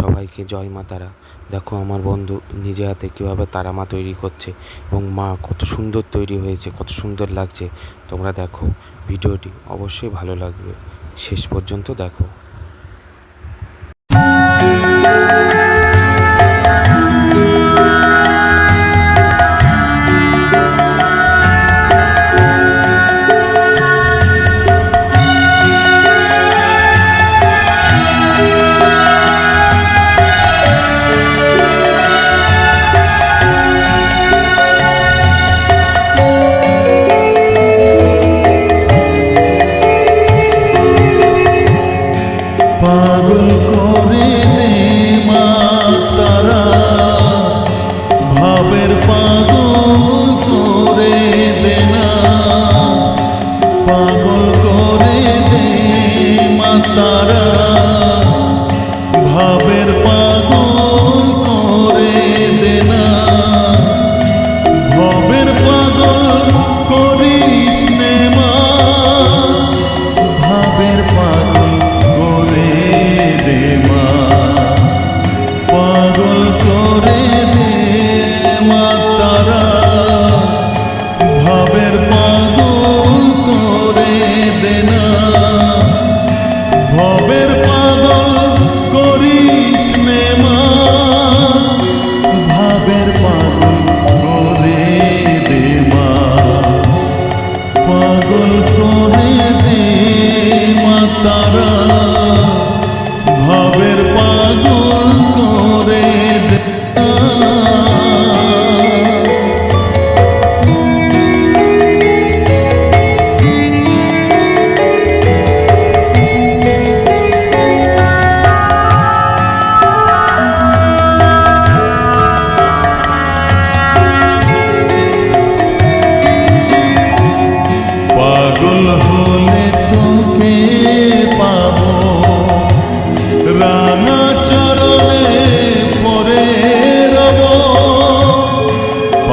সবাইকে জয় মা তারা। দেখো আমার বন্ধু নিজে হাতে কীভাবে তারা মা তৈরি করছে এবং মা কত সুন্দর তৈরি হয়েছে, কত সুন্দর লাগছে। তোমরা দেখো, ভিডিওটি অবশ্যই ভালো লাগবে। শেষ পর্যন্ত দেখো।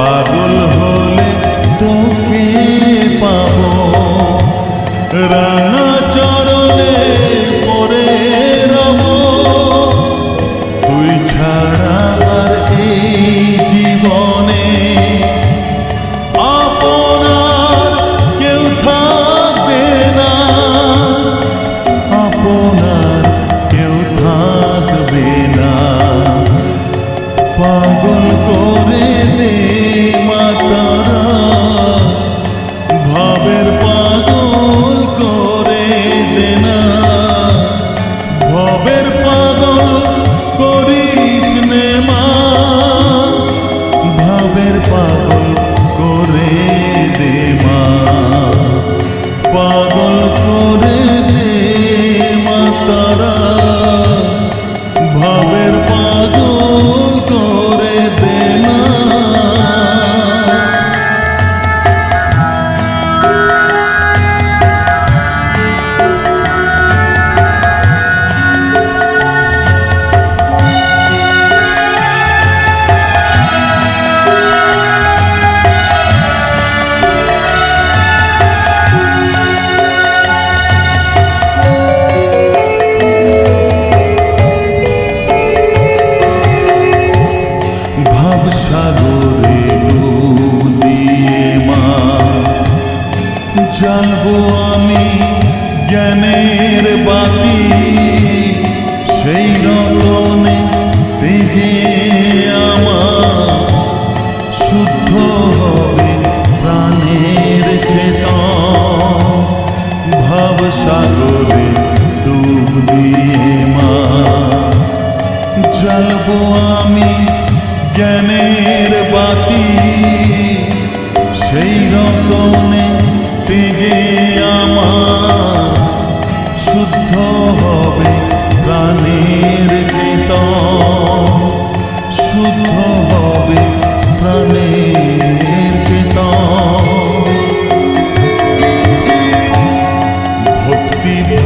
পাগল হলে তুমি জ্বালবো আমি জ্ঞানের বাতি। সেই রকমে তেজে আমার শুদ্ধ হবে প্রাণের আমি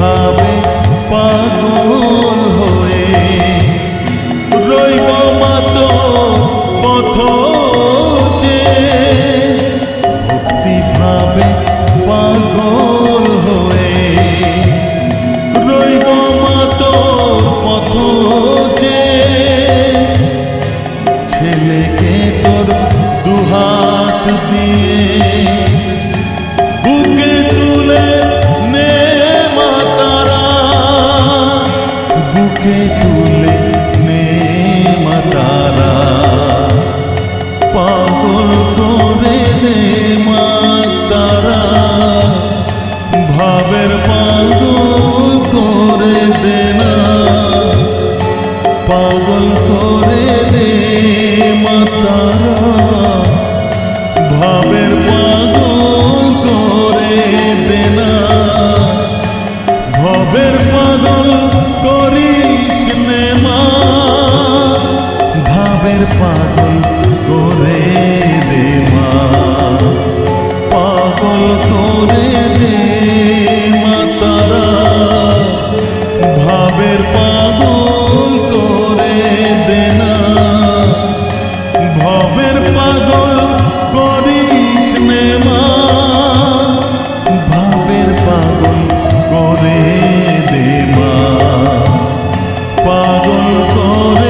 ভাবে পাগল পাগল করে দে মাতারা। ভাবের পাগল করে দে না। ভবের পাগল করিস মা। ভাবের পাগল পাগল করে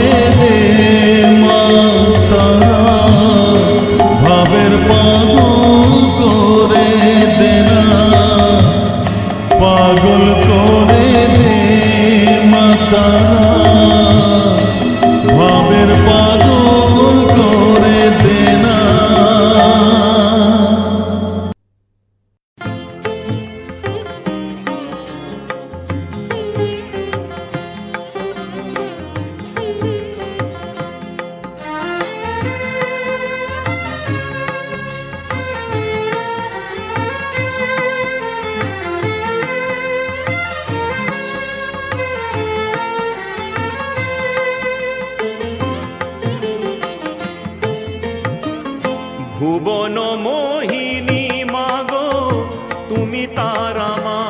ভুবন মোহিনী মাগো, তুমি তারা মা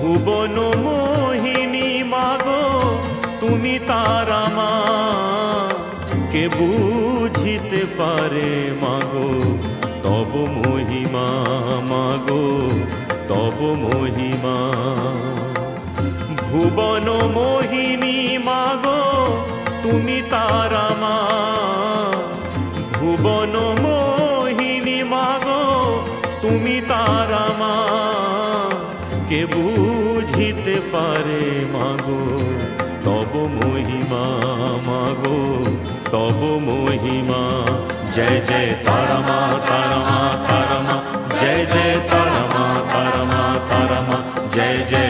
ভুবন মোহিনী মাগো, তুমি তারা মা কে বুঝিতে পারে মাগো, তব মহিমা মাগো, তব মহিমা। ভুবন মোহিনী মাগো, তুমি তারা মা ভুবন মোহিনী মাগো, তুমি তারা মা কে বুঝিতে পারে মাগো? তব মহিমা মাগো, তব মহিমা। জয় জয় তারা মা তারা মা, তারা জয় জয় তারা মা তারা মা, তারা জয় জয়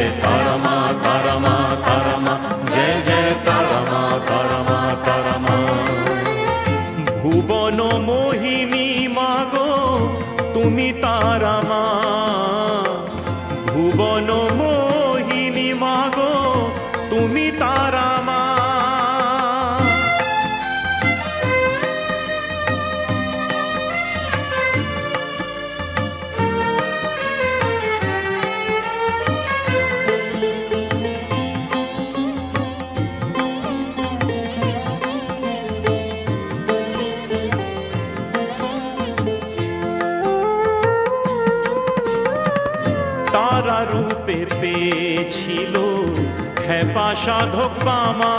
রূপে পেয়েছিল। খেপা সাধক পামা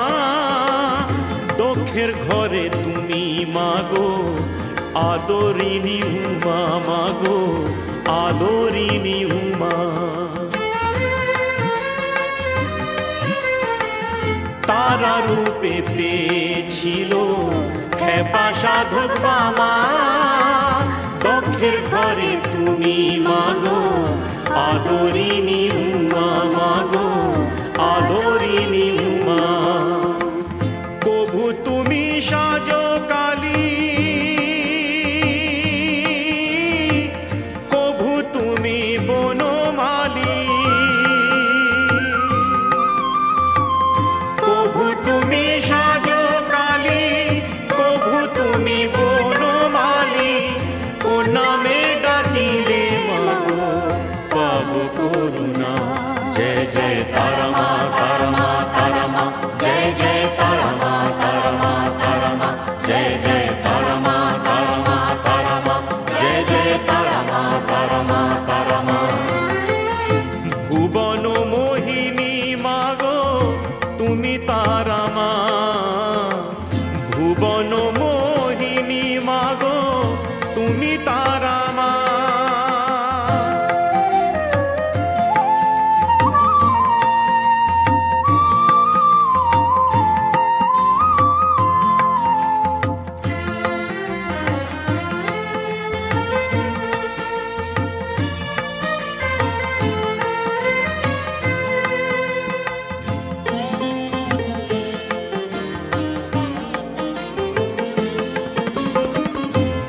দক্ষের ঘরে তুমি মাগো, আদরিনী উমা মাগো, আদরিনী উমা। তারা রূপে পেয়েছিল খেপা সাধক মামা দক্ষের ঘরে তুমি মাগো আদরিনী উমা মাগো আদরিনী উমা কভু তুমি সাজ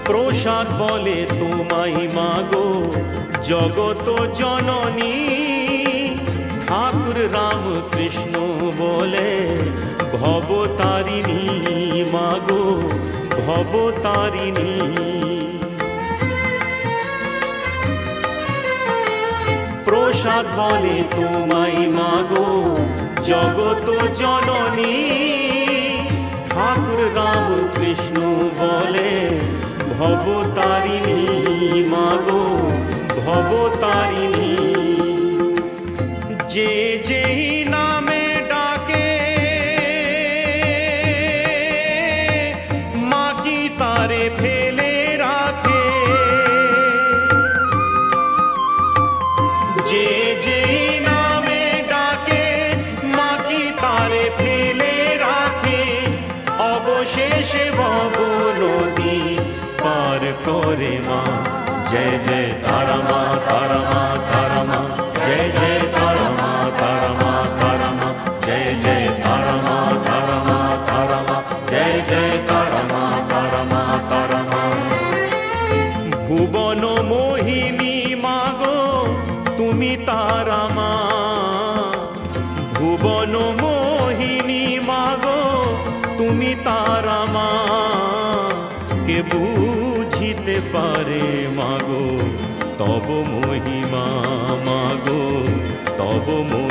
প্রসাদ বলে তোমায় মাগো। জগত জননী, ঠাকুর রামকৃষ্ণ বলে, ভবতারিণী মাগো, ভবতারিণী। প্রসাদ বলে তোমাই মাগো, জগত জননী, ঠাকুর রাম কৃষ্ণ বলে ভবতারিণী মাগো ভবতারিণী। যে যেই নামে ডাকে মা কি তারে ফেলে ीमा। जय जय तारा मा तारा मा। মাগো তব মহিমা মাগো তব মহিমা